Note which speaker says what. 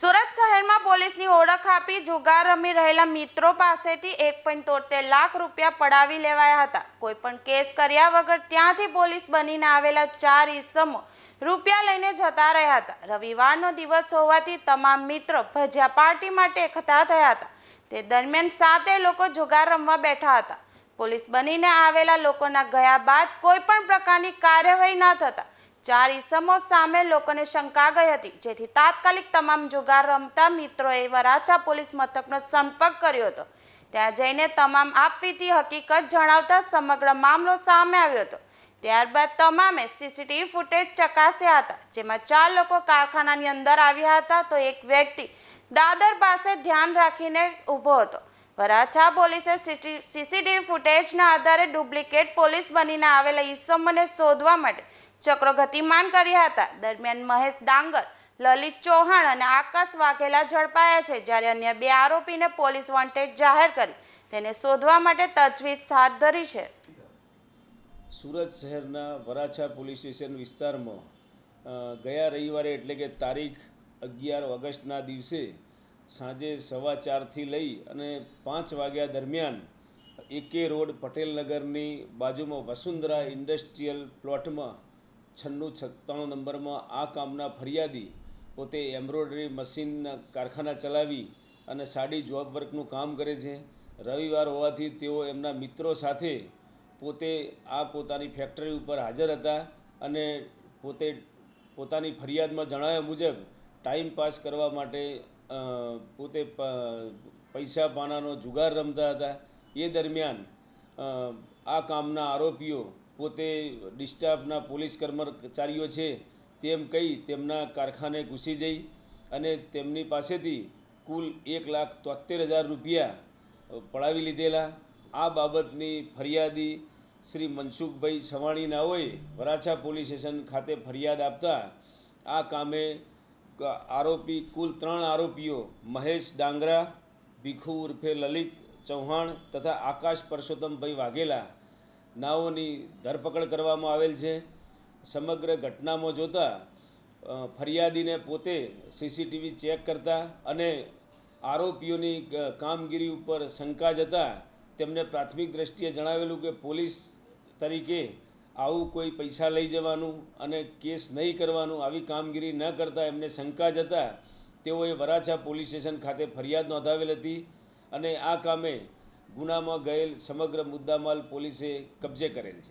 Speaker 1: સુરત શહેરમાં પોલીસની ઓળખ આપી જુગાર રમી રહેલા મિત્રો પાસેથી એક લાખ રૂપિયા પડાવી લેવાયા હતા. કોઈ પણ કેસ કર્યા વગર ત્યાંથી પોલીસ બનીને આવેલા ચાર ઈસમો રૂપિયા લઈને જતા રહ્યા હતા. રવિવારનો દિવસ હોવાથી તમામ મિત્રો ભજીયા પાર્ટી માટે એકઠા થયા હતા. તે દરમિયાન સાતે લોકો જુગાર રમવા બેઠા હતા. પોલીસ બનીને આવેલા લોકોના ગયા બાદ કોઈ પણ પ્રકારની કાર્યવાહી ન થતા ચાર ઈસમો સામે લોકોને શંકા ગઈ હતી. જેથી તાત્કાલિક તમામ જુગાર રમતા મિત્રોએ વરાછા પોલીસ મથકનો સંપર્ક કર્યો હતો. ત્યાં જઈને તમામ આપવીતી હકીકત જણાવતા સમગ્ર મામલો સામે આવ્યો હતો. ત્યારબાદ તમામે સીસીટીવી ફૂટેજ ચકાસ્યા હતા. જેમાં ચાર લોકો કારખાનાની અંદર આવ્યા હતા તો એક વ્યક્તિ દાદર પાસે ધ્યાન રાખીને ઊભો હતો. વરાછા પોલીસે સીસીટીવી ફૂટેજના આધારે ડુપ્લિકેટ પોલીસ બનીને આવેલા ઈસમોને શોધવા માટે ચક્રો ગતિમાન કર્યા હતા. દરમિયાન મહેશ ડાંગર, લલિત ચૌહાણ અને આકાશ વાઘેલા ઝડપાયા છે. જ્યારે અન્ય બે આરોપીને પોલીસ વોન્ટેડ જાહેર કરી. તેને શોધવા માટે તજવીજ હાથ ધરી છે.
Speaker 2: સુરત શહેરના વરાછા પોલીસ સ્ટેશન વિસ્તારમાં ગયા રવિવારે એટલે કે તારીખ અગિયાર ઓગસ્ટના દિવસે સાંજે સવા ચારથી લઈ અને પાંચ વાગ્યા દરમિયાન એકે રોડ પટેલનગરની બાજુમાં વસુંધરા ઇન્ડસ્ટ્રીયલ પ્લોટમાં છન્નું સત્તાણું નંબરમાં આ કામના ફરિયાદી પોતે એમ્બ્રોઇડરી મશીનના કારખાના ચલાવી અને સાડી જોબ વર્કનું કામ કરે છે. રવિવાર હોવાથી તેઓ એમના મિત્રો સાથે પોતે આ પોતાની ફેક્ટરી ઉપર હાજર હતા અને પોતે પોતાની ફરિયાદમાં જણાવ્યા મુજબ ટાઈમ પાસ કરવા માટે પોતે પૈસા પાનાનો જુગાર રમતા હતા. એ દરમિયાન આ કામના આરોપીઓ પોતે ડિસ્ટાફના પોલીસ કર્મચારીઓ છે, તેમ કહી તેમના કારખાને ઘૂસી જઈ અને તેમની પાસેથી કુલ એક લાખ તોતેર હજાર રૂપિયા પડાવી લીધેલા. આ બાબતની ફરિયાદી શ્રી મનસુખભાઈ છવાણીનાઓએ વરાછા પોલીસ સ્ટેશન ખાતે ફરિયાદ આપતા આ કામે આરોપી કુલ ત્રણ આરોપીઓ, મહેશ ડાંગરા, ભીખુ ઉર્ફે લલિત ચૌહાણ તથા આકાશ પરસોત્તમભાઈ વાઘેલા નાઓની ધરપકડ કરવામાં આવેલ છે. સમગ્ર ઘટનામાં જોતા ફરિયાદીને પોતે સીસીટીવી ચેક કરતા અને આરોપીઓની કામગીરી ઉપર શંકા જતા તેમને પ્રાથમિક દ્રષ્ટિએ જણાવેલું કે પોલીસ તરીકે આવું કોઈ પૈસા લઈ જવાનું અને કેસ નહીં કરવાનું, આવી કામગીરી ન કરતા એમને શંકા જતા તેઓએ વરાછા પોલીસ સ્ટેશન ખાતે ફરિયાદ નોંધાવેલ હતી અને આ કામે ગુનામાં ગયેલ સમગ્ર મુદ્દામાલ પોલીસે કબજે કરેલ છે.